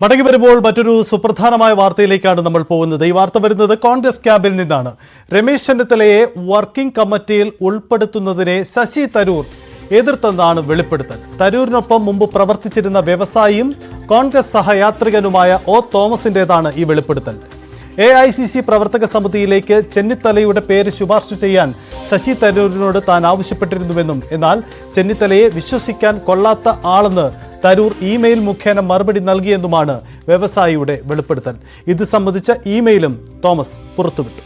മടങ്ങി വരുമ്പോൾ മറ്റൊരു സുപ്രധാനമായ വാർത്തയിലേക്കാണ് നമ്മൾ പോകുന്നത്. ഈ വാർത്ത വരുന്നത് കോൺഗ്രസ് ക്യാമ്പിൽ നിന്നാണ്. രമേശ് ചെന്നിത്തലയെ വർക്കിംഗ് കമ്മിറ്റിയിൽ ഉൾപ്പെടുത്തുന്നതിനെ ശശി തരൂർ എതിർത്തെന്നാണ് വെളിപ്പെടുത്തൽ. തരൂരിനൊപ്പം മുമ്പ് പ്രവർത്തിച്ചിരുന്ന വ്യവസായിയും കോൺഗ്രസ് സഹയാത്രികനുമായ ഒ തോമസിന്റെതാണ് ഈ വെളിപ്പെടുത്തൽ. എ ഐ സി സി പ്രവർത്തക സമിതിയിലേക്ക് ചെന്നിത്തലയുടെ പേര് ശുപാർശ ചെയ്യാൻ ശശി തരൂരിനോട് താൻ ആവശ്യപ്പെട്ടിരുന്നുവെന്നും എന്നാൽ ചെന്നിത്തലയെ വിശ്വസിക്കാൻ കൊള്ളാത്ത ആളെന്ന് തരൂർ ഇമെയിൽ മുഖേന മറുപടി നൽകിയെന്നുമാണ് വ്യവസായിയുടെ വെളിപ്പെടുത്തൽ. ഇത് സംബന്ധിച്ച ഇമെയിലും തോമസ് പുറത്തുവിട്ടു.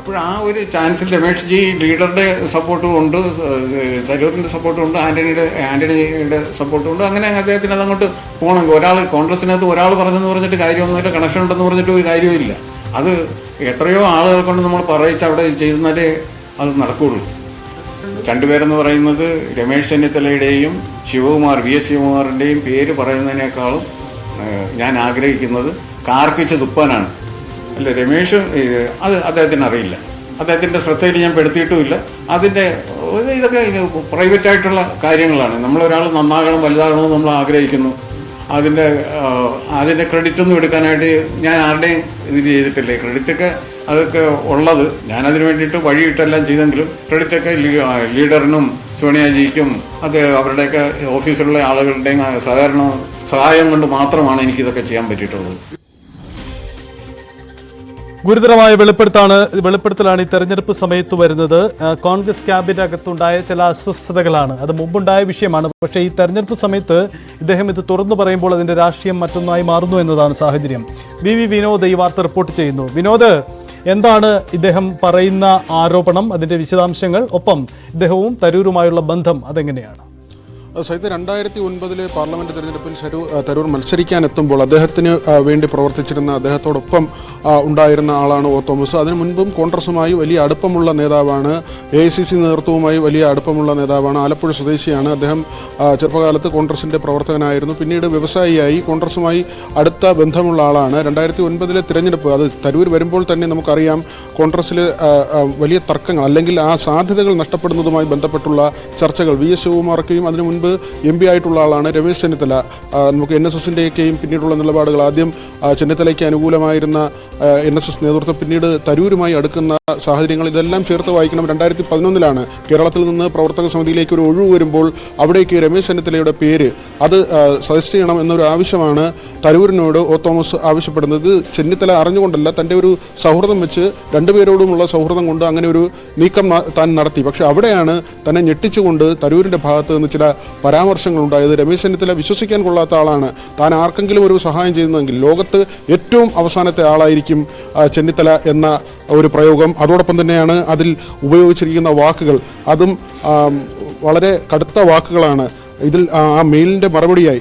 അപ്പോൾ ആ ഒരു ചാൻസിൽ രമേഷ് ജി ലീഡറുടെ സപ്പോർട്ടും ഉണ്ട് തരൂരിന്റെ സപ്പോർട്ടും ഉണ്ട് ആന്റണിയുടെ ആന്റണിയുടെ സപ്പോർട്ടും ഉണ്ട്. അങ്ങനെ അദ്ദേഹത്തിന് അതങ്ങോട്ട് പോകണമെങ്കിൽ ഒരാൾ കോൺഗ്രസിനകത്ത് ഒരാൾ പറഞ്ഞെന്ന് പറഞ്ഞിട്ട് കാര്യമൊന്നുമില്ല കണക്ഷൻ ഉണ്ടെന്ന് പറഞ്ഞിട്ട് ഒരു കാര്യവുമില്ല. അത് എത്രയോ ആളുകൾ കൊണ്ട് നമ്മൾ പറയിച്ച് അവിടെ ചെയ്യുന്നാലേ അത് നടക്കുകയുള്ളൂ. രണ്ടുപേരെന്ന് പറയുന്നത് രമേശ് ചെന്നിത്തലയുടെയും ശിവകുമാർ വി എസ് ശിവകുമാറിന്റെയും പേര് പറയുന്നതിനേക്കാളും ഞാൻ ആഗ്രഹിക്കുന്നത് കാർക്കിച്ച് തുപ്പാനാണ്. അല്ല രമേഷ് അത് അദ്ദേഹത്തിന് അറിയില്ല. അദ്ദേഹത്തിന്റെ ശ്രദ്ധയിൽ ഞാൻ പെടുത്തിയിട്ടുമില്ല. അതിന്റെ ഇതൊക്കെ പ്രൈവറ്റായിട്ടുള്ള കാര്യങ്ങളാണ്. നമ്മളൊരാൾ നന്നാകണം വലുതാകണമെന്ന് നമ്മൾ ആഗ്രഹിക്കുന്നു. അതിന്റെ അതിന്റെ ക്രെഡിറ്റ് ഒന്നും എടുക്കാനായിട്ട് ഞാൻ ആരുടെയും ഇത് ചെയ്തിട്ടില്ലേ. ക്രെഡിറ്റൊക്കെ അതൊക്കെ ഉള്ളത്. ഞാനതിന് വേണ്ടിയിട്ട് വഴിയിട്ടെല്ലാം ചെയ്തെങ്കിലും ക്രെഡിറ്റൊക്കെ ലീഡറിനും സോണിയാജിക്കും ഒക്കെ അവരുടെയൊക്കെ ഓഫീസിലുള്ള ആളുകളുടെയും സഹകരണ സഹായം കൊണ്ട് മാത്രമാണ് എനിക്കിതൊക്കെ ചെയ്യാൻ പറ്റിയിട്ടുള്ളത്. ഗുരുതരമായ വെളിപ്പെടുത്താണ് വെളിപ്പെടുത്തലാണ് ഈ തെരഞ്ഞെടുപ്പ് സമയത്ത് വരുന്നത്. കോൺഗ്രസ് ക്യാബിന്റെ അകത്തുണ്ടായ ചില അസ്വസ്ഥതകളാണ്. അത് മുമ്പുണ്ടായ വിഷയമാണ്. പക്ഷേ ഈ തെരഞ്ഞെടുപ്പ് സമയത്ത് ഇദ്ദേഹം ഇത് തുറന്നു പറയുമ്പോൾ അതിന്റെ രാഷ്ട്രീയം മറ്റൊന്നായി മാറുന്നു എന്നതാണ് സാഹചര്യം. വി വി വിനോദ് ഈ വാർത്ത റിപ്പോർട്ട് ചെയ്യുന്നു. വിനോദ് എന്താണ് ഇദ്ദേഹം പറയുന്ന ആരോപണം അതിന്റെ വിശദാംശങ്ങൾ ഒപ്പം ഇദ്ദേഹവും തരൂരുമായുള്ള ബന്ധം അതെങ്ങനെയാണ്? സഹിത രണ്ടായിരത്തി ഒൻപതിലെ പാർലമെന്റ് തെരഞ്ഞെടുപ്പിൽ ശരു തരൂർ മത്സരിക്കാൻ എത്തുമ്പോൾ അദ്ദേഹത്തിന് വേണ്ടി പ്രവർത്തിച്ചിരുന്ന അദ്ദേഹത്തോടൊപ്പം ഉണ്ടായിരുന്ന ആളാണ് ഒ തോമസ്. അതിനു മുൻപും കോൺഗ്രസുമായി വലിയ അടുപ്പമുള്ള നേതാവാണ് എ ഐ സി സി നേതൃത്വവുമായി വലിയ അടുപ്പമുള്ള നേതാവാണ് ആലപ്പുഴ സ്വദേശിയാണ്. അദ്ദേഹം ചെറുപ്പകാലത്ത് കോൺഗ്രസിന്റെ പ്രവർത്തകനായിരുന്നു. പിന്നീട് വ്യവസായിയായി കോൺഗ്രസുമായി അടുത്ത ബന്ധമുള്ള ആളാണ്. രണ്ടായിരത്തി ഒൻപതിലെ തിരഞ്ഞെടുപ്പ് അത് തരൂർ വരുമ്പോൾ തന്നെ നമുക്കറിയാം കോൺഗ്രസിൽ വലിയ തർക്കങ്ങൾ അല്ലെങ്കിൽ ആ സാധ്യതകൾ നഷ്ടപ്പെടുന്നതുമായി ബന്ധപ്പെട്ടുള്ള ചർച്ചകൾ വി എസ് ശിവകുമാർക്കെയും അതിനു മുൻപ് എം പി ആയിട്ടുള്ള ആളാണ് രമേശ് ചെന്നിത്തല. നമുക്ക് എൻ എസ് എസിന്റെയൊക്കെയും പിന്നീടുള്ള നിലപാടുകൾ ആദ്യം ചെന്നിത്തലയ്ക്ക് അനുകൂലമായിരുന്ന എൻ എസ് എസ് നേതൃത്വം പിന്നീട് തരൂരുമായി അടുക്കുന്ന സാഹചര്യങ്ങൾ ഇതെല്ലാം ചേർത്ത് വായിക്കണം. രണ്ടായിരത്തി പതിനൊന്നിലാണ് കേരളത്തിൽ നിന്ന് പ്രവർത്തക സമിതിയിലേക്ക് ഒരു ഒഴിവ് വരുമ്പോൾ അവിടേക്ക് രമേശ് ചെന്നിത്തലയുടെ പേര് അത് സജസ്റ്റ് ചെയ്യണം എന്നൊരു ആവശ്യമാണ് തരൂരിനോട് ഒ. തോമസ് ആവശ്യപ്പെടുന്നത്. ചെന്നിത്തല അറിഞ്ഞുകൊണ്ടല്ല തന്റെ ഒരു സൗഹൃദം വെച്ച് രണ്ടുപേരോടുമുള്ള സൗഹൃദം കൊണ്ട് അങ്ങനെ ഒരു നീക്കം താൻ നടത്തി. പക്ഷെ അവിടെയാണ് തന്നെ ഞെട്ടിച്ചുകൊണ്ട് തരൂരിന്റെ ഭാഗത്ത് നിന്ന് ചില പരാമർശങ്ങളുണ്ടായത്. രമേശ് ചെന്നിത്തല വിശ്വസിക്കാൻ കൊള്ളാത്ത ആളാണ്. താൻ ആർക്കെങ്കിലും ഒരു സഹായം ചെയ്യുന്നതെങ്കിൽ ലോകത്ത് ഏറ്റവും അവസാനത്തെ ആളായിരിക്കും ചെന്നിത്തല എന്ന ഒരു പ്രയോഗം. അതോടൊപ്പം തന്നെയാണ് അതിൽ ഉപയോഗിച്ചിരിക്കുന്ന വാക്കുകൾ. അതും വളരെ കടുത്ത വാക്കുകളാണ്. ഇതിൽ ആ മെയിലിന്റെ മറുപടിയായി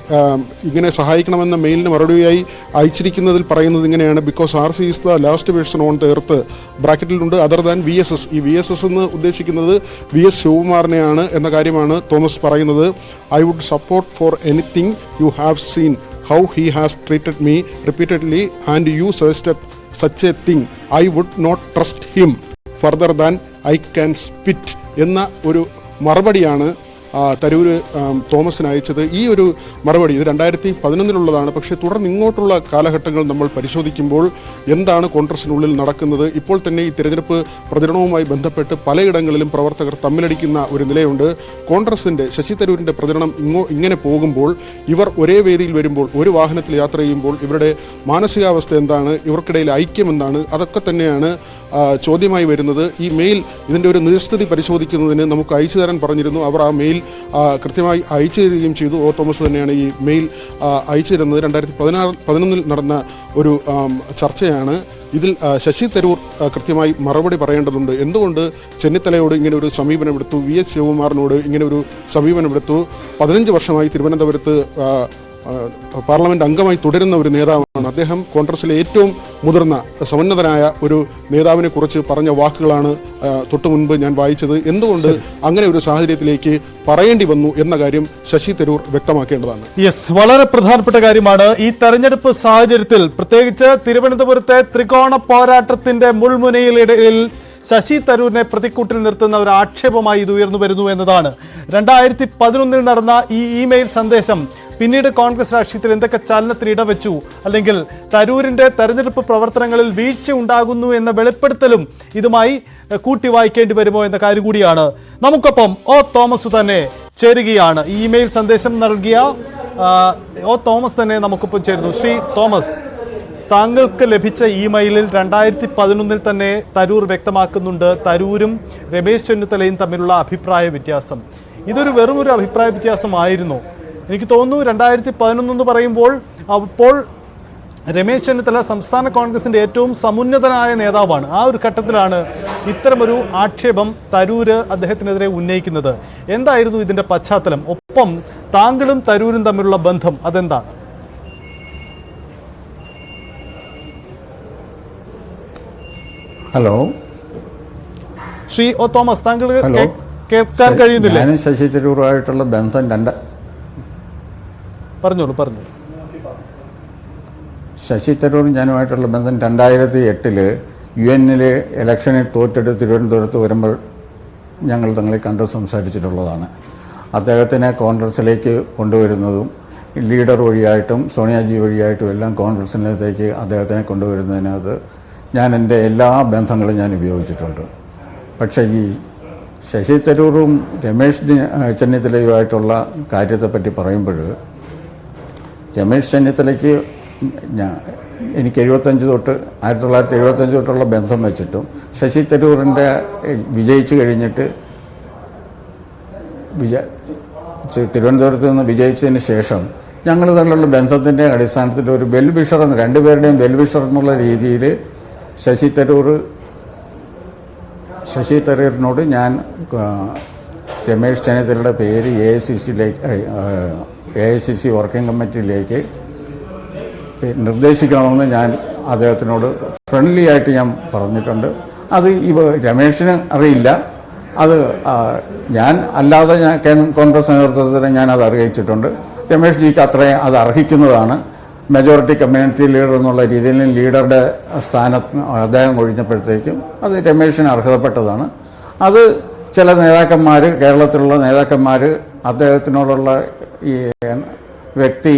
ഇങ്ങനെ സഹായിക്കണമെന്ന മെയിലിന് മറുപടിയായി അയച്ചിരിക്കുന്നതിൽ പറയുന്നത് ഇങ്ങനെയാണ്. Because R C is the last version on the earth ബ്രാക്കറ്റിലുണ്ട്. Other than V S S ഈ വി എസ് എസ് എന്ന് ഉദ്ദേശിക്കുന്നത് വി എസ് ശിവകുമാറിനെയാണ് എന്ന കാര്യമാണ് തോമസ് പറയുന്നത്. I would support for anything you have seen how he has treated me repeatedly and you suggested such a thing I would not trust him further than I can spit എന്ന ഒരു മറുപടിയാണ് ആം, തോമസിന് അയച്ചത് ഈ ഒരു മറുപടി ഇത് രണ്ടായിരത്തി പതിനൊന്നിലുള്ളതാണ് പക്ഷേ തുടർന്ന് ഇങ്ങോട്ടുള്ള കാലഘട്ടങ്ങൾ നമ്മൾ പരിശോധിക്കുമ്പോൾ എന്താണ് കോൺഗ്രസിനുള്ളിൽ നടക്കുന്നത്? ഇപ്പോൾ തന്നെ ഈ തിരഞ്ഞെടുപ്പ് പ്രചരണവുമായി ബന്ധപ്പെട്ട് പലയിടങ്ങളിലും പ്രവർത്തകർ തമ്മിലടിക്കുന്ന ഒരു നിലയുണ്ട്. കോൺഗ്രസിന്റെ ശശി തരൂരിന്റെ പ്രചരണം ഇങ്ങോ ഇങ്ങനെ പോകുമ്പോൾ ഇവർ ഒരേ വേദിയിൽ വരുമ്പോൾ ഒരു വാഹനത്തിൽ യാത്ര ചെയ്യുമ്പോൾ ഇവരുടെ മാനസികാവസ്ഥ എന്താണ്? ഇവർക്കിടയിൽ ഐക്യം എന്താണ്? അതൊക്കെ തന്നെയാണ് ചോദ്യമായി വരുന്നത് ഈ മെയിൽ ഇതിന്റെ ഒരു നിജസ്ഥിതി പരിശോധിക്കുന്നതിന് നമുക്ക് അയച്ചു തരാൻ പറഞ്ഞിരുന്നു. അവർ ആ മെയിൽ കൃത്യമായി അയച്ചു തരികയും ചെയ്തു. ഒ. തോമസ് തന്നെയാണ് ഈ മെയിൽ അയച്ചു തരുന്നത്. രണ്ടായിരത്തി പതിനാറ് പതിനൊന്നിൽ നടന്ന ഒരു ചർച്ചയാണ്. ഇതിൽ ശശി തരൂർ കൃത്യമായി മറുപടി പറയേണ്ടതുണ്ട്. എന്തുകൊണ്ട് ചെന്നിത്തലയോട് ഇങ്ങനെ ഒരു സമീപനം എടുത്തു? വി. എസ്. ശിവകുമാറിനോട് ഇങ്ങനെ ഒരു സമീപനം എടുത്തു? പതിനഞ്ച് വർഷമായി തിരുവനന്തപുരത്ത് പാർലമെന്റ് അംഗമായി തുടരുന്ന ഒരു നേതാവാണ് അദ്ദേഹം. കോൺഗ്രസിലെ ഏറ്റവും മുതിർന്ന സമുന്നതനായ ഒരു നേതാവിനെ കുറിച്ച് പറഞ്ഞ വാക്കുകളാണ് തൊട്ടു മുൻപ് ഞാൻ വായിച്ചത്. എന്തുകൊണ്ട് അങ്ങനെ ഒരു സാഹചര്യത്തിലേക്ക് പറയേണ്ടി വന്നു എന്ന കാര്യം ശശി തരൂർ വ്യക്തമാക്കേണ്ടതാണ്. യെസ് വളരെ പ്രധാനപ്പെട്ട കാര്യമാണ്. ഈ തെരഞ്ഞെടുപ്പ് സാഹചര്യത്തിൽ പ്രത്യേകിച്ച് തിരുവനന്തപുരത്തെ ത്രികോണ പോരാട്ടത്തിന്റെ മുൾമുനയിലിടയിൽ ശശി തരൂരിനെ പ്രതിക്കൂട്ടിൽ നിർത്തുന്ന ഒരു ആക്ഷേപമായി ഇത് ഉയർന്നു വരുന്നു എന്നതാണ്. രണ്ടായിരത്തി പതിനൊന്നിൽ നടന്ന ഈ ഇമെയിൽ സന്ദേശം പിന്നീട് കോൺഗ്രസ് രാഷ്ട്രീയത്തിൽ എന്തൊക്കെ ചലനത്തിന് ഇടവെച്ചു? അല്ലെങ്കിൽ തരൂരിന്റെ തെരഞ്ഞെടുപ്പ് പ്രവർത്തനങ്ങളിൽ വീഴ്ച ഉണ്ടാകുന്നു എന്ന വെളിപ്പെടുത്തലും ഇതുമായി കൂട്ടി വായിക്കേണ്ടി വരുമോ എന്ന കാര്യം കൂടിയാണ്. നമുക്കൊപ്പം ഒ തോമസ് തന്നെ ചേരുകയാണ്. ഇമെയിൽ സന്ദേശം നൽകിയ ഒ തോമസ് തന്നെ നമുക്കൊപ്പം ചേരുന്നു. ശ്രീ തോമസ് താങ്കൾക്ക് ലഭിച്ച ഇമെയിലിൽ രണ്ടായിരത്തി പതിനൊന്നിൽ തന്നെ തരൂർ വ്യക്തമാക്കുന്നുണ്ട്. തരൂരും രമേശ് ചെന്നിത്തലയും തമ്മിലുള്ള അഭിപ്രായ വ്യത്യാസം. ഇതൊരു വെറുമൊരു അഭിപ്രായ വ്യത്യാസമായിരുന്നു എനിക്ക് തോന്നുന്നു രണ്ടായിരത്തി പതിനൊന്ന് പറയുമ്പോൾ അപ്പോൾ രമേശ് ചെന്നിത്തല സംസ്ഥാന കോൺഗ്രസിന്റെ ഏറ്റവും സമുന്നതനായ നേതാവാണ്. ആ ഒരു ഘട്ടത്തിലാണ് ഇത്തരമൊരു ആക്ഷേപം തരൂര് അദ്ദേഹത്തിനെതിരെ ഉന്നയിക്കുന്നത്. എന്തായിരുന്നു ഇതിന്റെ പശ്ചാത്തലം? ഒപ്പം താങ്കളും തരൂരും തമ്മിലുള്ള ബന്ധം അതെന്താണ് ഹലോ. ശ്രീ ഒ തോമസ് താങ്കൾ കേൾക്കാൻ കഴിയുന്നില്ല? ശശി തരൂറുമായിട്ടുള്ള ബന്ധം രണ്ട് പറഞ്ഞോളൂ പറഞ്ഞോളൂ. ശശി തരൂറും ഞാനുമായിട്ടുള്ള ബന്ധം രണ്ടായിരത്തി എട്ടിൽ യു എന്നിൽ ഇലക്ഷനിൽ തോറ്റെടുത്ത് തിരുവനന്തപുരത്ത് വരുമ്പോൾ ഞങ്ങൾ തങ്ങളെ കണ്ട് സംസാരിച്ചിട്ടുള്ളതാണ്. അദ്ദേഹത്തിനെ കോൺഗ്രസിലേക്ക് കൊണ്ടുവരുന്നതും ലീഡർ വഴിയായിട്ടും സോണിയാജി വഴിയായിട്ടും എല്ലാം കോൺഗ്രസിനകത്തേക്ക് അദ്ദേഹത്തിനെ കൊണ്ടുവരുന്നതിനകത്ത് ഞാൻ എന്റെ എല്ലാ ബന്ധങ്ങളും ഞാൻ ഉപയോഗിച്ചിട്ടുണ്ട്. പക്ഷേ ഈ ശശി തരൂറും രമേശ് ചെന്നിത്തലയുമായിട്ടുള്ള കാര്യത്തെപ്പറ്റി പറയുമ്പോൾ രമേശ് ചെന്നിത്തലയ്ക്ക് ഞാൻ എനിക്ക് എഴുപത്തഞ്ച് തൊട്ട് ആയിരത്തി തൊള്ളായിരത്തി എഴുപത്തഞ്ച് തൊട്ടുള്ള ബന്ധം വെച്ചിട്ടും ശശി തരൂറിന്റെ വിജയിച്ചു കഴിഞ്ഞിട്ട് വിജ തിരുവനന്തപുരത്ത് നിന്ന് വിജയിച്ചതിന് ശേഷം ഞങ്ങൾ തമ്മിലുള്ള ബന്ധത്തിന്റെ അടിസ്ഥാനത്തിൽ ഒരു വെൽവിഷർ എന്ന് രണ്ടുപേരുടെയും വെൽവിഷർ എന്നുള്ള രീതിയിൽ ശശി തരൂർ ശശി തരൂരിനോട് ഞാൻ രമേശ് ചെന്നിത്തലയുടെ പേര് എ സി സിയിലേക്ക് A I C C working കമ്മിറ്റിയിലേക്ക് നിർദ്ദേശിക്കണമെന്ന് ഞാൻ അദ്ദേഹത്തിനോട് ഫ്രണ്ട്ലി ആയിട്ട് ഞാൻ പറഞ്ഞിട്ടുണ്ട്. അത് ഇവ രമേശിന് അറിയില്ല. അത് ഞാൻ അല്ലാതെ ഞാൻ കോൺഗ്രസ് നേതൃത്വത്തിന് ഞാൻ അത് അറിയിച്ചിട്ടുണ്ട്. രമേശ് ജിക്ക് അത്രയും അത് അർഹിക്കുന്നതാണ്. മെജോറിറ്റി കമ്മ്യൂണിറ്റി ലീഡർ എന്നുള്ള രീതിയിൽ ലീഡറുടെ സ്ഥാനത്ത് അദ്ദേഹം ഒഴിഞ്ഞപ്പോഴത്തേക്കും അത് രമേശിന് അർഹതപ്പെട്ടതാണ്. അത് ചില നേതാക്കന്മാർ കേരളത്തിലുള്ള നേതാക്കന്മാർ അദ്ദേഹത്തിനോടുള്ള ഈ വ്യക്തി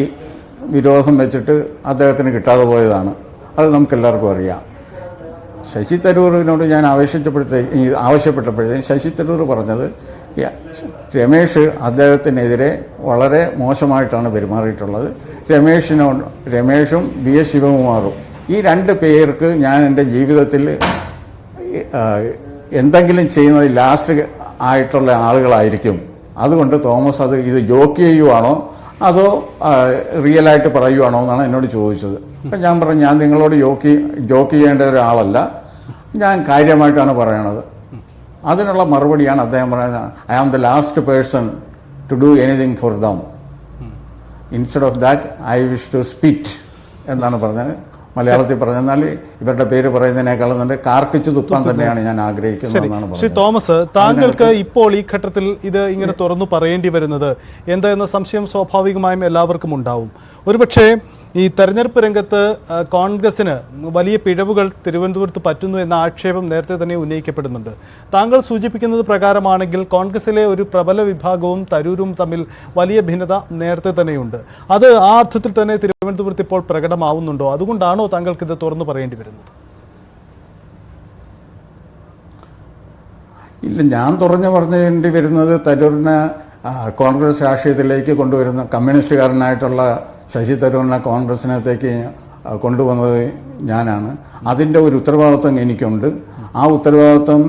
വിരോധം വെച്ചിട്ട് അദ്ദേഹത്തിന് കിട്ടാതെ പോയതാണ്. അത് നമുക്കെല്ലാവർക്കും അറിയാം. ശശി തരൂറിനോട് ഞാൻ ആവശ്യപ്പെട്ടപ്പോഴത്തേക്ക് ഈ ആവശ്യപ്പെട്ടപ്പോഴത്തേക്ക് ശശി തരൂർ പറഞ്ഞത് രമേഷ് അദ്ദേഹത്തിനെതിരെ വളരെ മോശമായിട്ടാണ് പെരുമാറിയിട്ടുള്ളത്. രമേഷിനോട് രമേഷും ബി എസ് ശിവകുമാറും ഈ രണ്ട് പേർക്ക് ഞാൻ എന്റെ ജീവിതത്തിൽ എന്തെങ്കിലും ചെയ്യുന്നത് ലാസ്റ്റ് ആയിട്ടുള്ള ആളുകളായിരിക്കും. അതുകൊണ്ട് തോമസ് അത് ഇത് ജോക്ക് ചെയ്യുവാണോ? അതോ റിയലായിട്ട് പറയുവാണോ എന്നാണ് എന്നോട് ചോദിച്ചത്. അപ്പം ഞാൻ പറഞ്ഞു ഞാൻ നിങ്ങളോട് ജോക്ക് ജോക്ക് ചെയ്യേണ്ട ഒരാളല്ല. ഞാൻ കാര്യമായിട്ടാണ് പറയണത്. അതിനുള്ള മറുപടിയാണ് അദ്ദേഹം പറയുന്നത്. I am the last person to do anything for them instead of that I wish to spit എന്നാണ് പറഞ്ഞത്. മലയാളത്തിൽ പറഞ്ഞാൽ ഇവരുടെ പേര് പറയുന്നതിനേക്കാളും നല്ല കാർക്കിച്ച് തുപ്പാൻ തന്നെയാണ് ഞാൻ ആഗ്രഹിക്കുന്നത് ശ്രീ. തോമസ് താങ്കൾക്ക് ഇപ്പോൾ ഈ ഘട്ടത്തിൽ ഇത് ഇങ്ങനെ തുറന്നു പറയേണ്ടി വരുന്നത് എന്താ എന്ന സംശയം സ്വാഭാവികമായും എല്ലാവർക്കും ഉണ്ടാവും. ഒരുപക്ഷെ ഈ തെരഞ്ഞെടുപ്പ് രംഗത്ത് കോൺഗ്രസിന് വലിയ പിഴവുകൾ തിരുവനന്തപുരത്ത് പറ്റുന്നു എന്ന ആക്ഷേപം നേരത്തെ തന്നെ ഉന്നയിക്കപ്പെടുന്നുണ്ട്. താങ്കൾ സൂചിപ്പിക്കുന്നത് പ്രകാരമാണെങ്കിൽ കോൺഗ്രസിലെ ഒരു പ്രബല വിഭാഗവും തരൂരും തമ്മിൽ വലിയ ഭിന്നത നേരത്തെ തന്നെയുണ്ട്. അത് ആ അർത്ഥത്തിൽ തന്നെ തിരുവനന്തപുരത്ത് ഇപ്പോൾ പ്രകടമാവുന്നുണ്ടോ? അതുകൊണ്ടാണോ താങ്കൾക്ക് ഇത് തുറന്നു പറയേണ്ടി വരുന്നത്? ഇല്ല ഞാൻ തുറന്നു പറഞ്ഞേണ്ടി വരുന്നത് തരൂരിനെ കോൺഗ്രസ് രാഷ്ട്രീയത്തിലേക്ക് കൊണ്ടുവരുന്ന കമ്മ്യൂണിസ്റ്റുകാരനായിട്ടുള്ള ശശി തരൂരിനെ കോൺഗ്രസിനകത്തേക്ക് കൊണ്ടുവന്നത് ഞാനാണ്. അതിന്റെ ഒരു ഉത്തരവാദിത്വം എനിക്കുണ്ട്. ആ ഉത്തരവാദിത്വം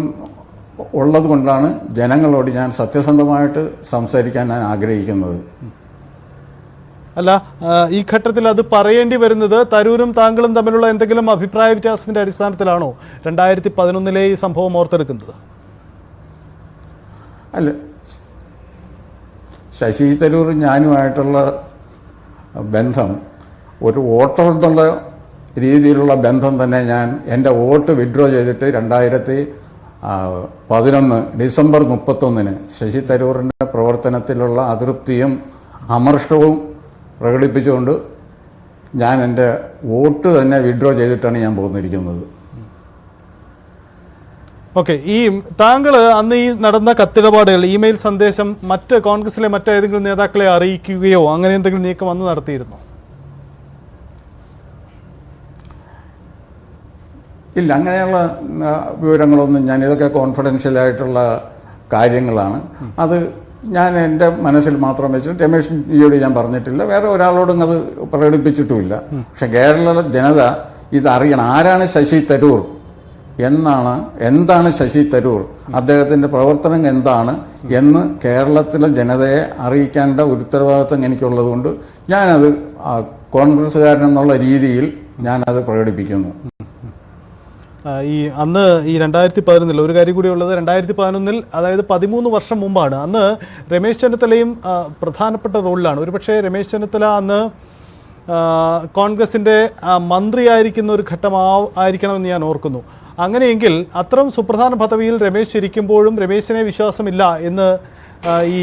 ഉള്ളത് കൊണ്ടാണ് ജനങ്ങളോട് ഞാൻ സത്യസന്ധമായിട്ട് സംസാരിക്കാൻ ഞാൻ ആഗ്രഹിക്കുന്നത്. അല്ല ഈ ഘട്ടത്തിൽ അത് പറയേണ്ടി വരുന്നത് തരൂരും താങ്കളും തമ്മിലുള്ള എന്തെങ്കിലും അഭിപ്രായ വ്യത്യാസത്തിന്റെ അടിസ്ഥാനത്തിലാണോ രണ്ടായിരത്തി പതിനൊന്നിലെ ഈ സംഭവം ഓർത്തെടുക്കുന്നത്? അല്ല ശശി തരൂർ ഞാനുമായിട്ടുള്ള ബന്ധം. ഒരു വോട്ടർ എന്നുള്ള രീതിയിലുള്ള ബന്ധം തന്നെ ഞാൻ എന്റെ വോട്ട് വിഡ്രോ ചെയ്തിട്ട് രണ്ടായിരത്തി പതിനൊന്ന് ഡിസംബർ മുപ്പത്തൊന്നിന് ശശി തരൂറിന്റെ പ്രവർത്തനത്തിലുള്ള അതൃപ്തിയും അമർഷവും പ്രകടിപ്പിച്ചുകൊണ്ട് ഞാൻ എന്റെ വോട്ട് തന്നെ വിഡ്രോ ചെയ്തിട്ടാണ് ഞാൻ പോന്നിരിക്കുന്നത്. ഓക്കെ ഈ താങ്കൾ അന്ന് ഈ നടന്ന കത്തിടപാടുകൾ ഇമെയിൽ സന്ദേശം മറ്റ് കോൺഗ്രസിലെ മറ്റേതെങ്കിലും നേതാക്കളെ അറിയിക്കുകയോ അങ്ങനെ എന്തെങ്കിലും നീക്കം അന്ന് നടത്തിയിരുന്നോ? ഇല്ല അങ്ങനെയുള്ള വിവരങ്ങളൊന്നും ഞാൻ ഇതൊക്കെ കോൺഫിഡൻഷ്യൽ ആയിട്ടുള്ള കാര്യങ്ങളാണ്. അത് ഞാൻ എന്റെ മനസ്സിൽ മാത്രം വെച്ചു രമേഷ് ജിയോട് ഞാൻ പറഞ്ഞിട്ടില്ല. വേറെ ഒരാളോടും അത് പ്രകടിപ്പിച്ചിട്ടുമില്ല. പക്ഷെ കേരള ജനത ഇത് അറിയണം. ആരാണ് ശശി തരൂർ? എന്നാണ് എന്താണ് ശശി തരൂർ? അദ്ദേഹത്തിന്റെ പ്രവർത്തനം എന്താണ് എന്ന് കേരളത്തിലെ ജനതയെ അറിയിക്കേണ്ട ഒരു ഉത്തരവാദിത്തം എനിക്കുള്ളതുകൊണ്ട് ഞാനത് കോൺഗ്രസ്സുകാരൻ എന്നുള്ള രീതിയിൽ ഞാനത് പ്രകടിപ്പിക്കുന്നു. ഈ അന്ന് ഈ രണ്ടായിരത്തി പതിനൊന്നിൽ ഒരു കാര്യം കൂടി ഉള്ളത് രണ്ടായിരത്തി പതിനൊന്നിൽ അതായത് പതിമൂന്ന് വർഷം മുമ്പാണ് അന്ന് രമേശ് ചെന്നിത്തലയും പ്രധാനപ്പെട്ട റോളിലാണ്. ഒരുപക്ഷെ രമേശ് ചെന്നിത്തല അന്ന് കോൺഗ്രസിന്റെ മന്ത്രി മന്ത്രിയായിരിക്കുന്ന ഒരു ഘട്ടം ആയിരിക്കണമെന്ന് ഞാൻ ഓർക്കുന്നു. അങ്ങനെയെങ്കിൽ അത്തരം സുപ്രധാന പദവിയിൽ രമേശ് ഇരിക്കുമ്പോഴും രമേശിനെ വിശ്വാസമില്ല എന്ന് ഈ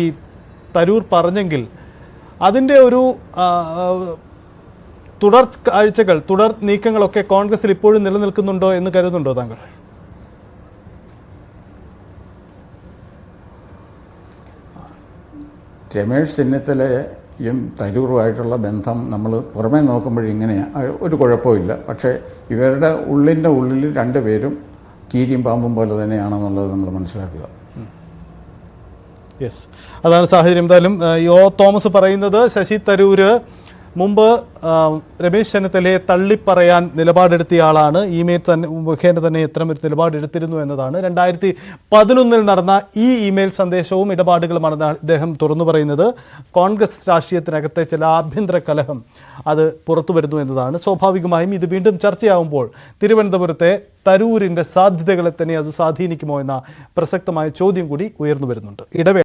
തരൂർ പറഞ്ഞെങ്കിൽ അതിന്റെ ഒരു തുടർ കാഴ്ചകൾ തുടർ നീക്കങ്ങളൊക്കെ കോൺഗ്രസിൽ ഇപ്പോഴും നിലനിൽക്കുന്നുണ്ടോ എന്ന് കരുതുന്നുണ്ടോ താങ്കൾ? രമേശ് ചെന്നിത്തലയും തരൂറുമായിട്ടുള്ള ബന്ധം നമ്മൾ പുറമേ നോക്കുമ്പോൾ ഇങ്ങനെയാണ് ഒരു കുഴപ്പമില്ല. പക്ഷേ ഇവരുടെ ഉള്ളിന്റെ ഉള്ളിൽ രണ്ടുപേരും കീരിയും പാമ്പും പോലെ തന്നെയാണെന്നുള്ളത് നമ്മൾ മനസ്സിലാക്കുക. യെസ് അതാണ് സാഹചര്യം. എന്തായാലും യോ ഈ തോമസ് പറയുന്നത് ശശി തരൂര് മുമ്പ് രമേശ് ചെന്നിത്തലയെ തള്ളിപ്പറയാൻ നിലപാടെടുത്തിയ ആളാണ്. ഇമെയിൽ തന്നെ മുഖേന തന്നെ ഇത്തരം ഒരു നിലപാടെടുത്തിരുന്നു എന്നതാണ്. രണ്ടായിരത്തി പതിനൊന്നിൽ നടന്ന ഈ ഇമെയിൽ സന്ദേശവും ഇടപാടുകളുമാണ് ഇദ്ദേഹം തുറന്നു പറയുന്നത്. കോൺഗ്രസ് രാഷ്ട്രീയത്തിനകത്തെ ചില ആഭ്യന്തര കലഹം അത് പുറത്തു വരുന്നു എന്നതാണ്. സ്വാഭാവികമായും ഇത് വീണ്ടും ചർച്ചയാവുമ്പോൾ തിരുവനന്തപുരത്തെ തരൂരിന്റെ സാധ്യതകളെ തന്നെ അത് സ്വാധീനിക്കുമോ എന്ന പ്രസക്തമായ ചോദ്യം കൂടി ഉയർന്നു വരുന്നുണ്ട്. ഇടവേ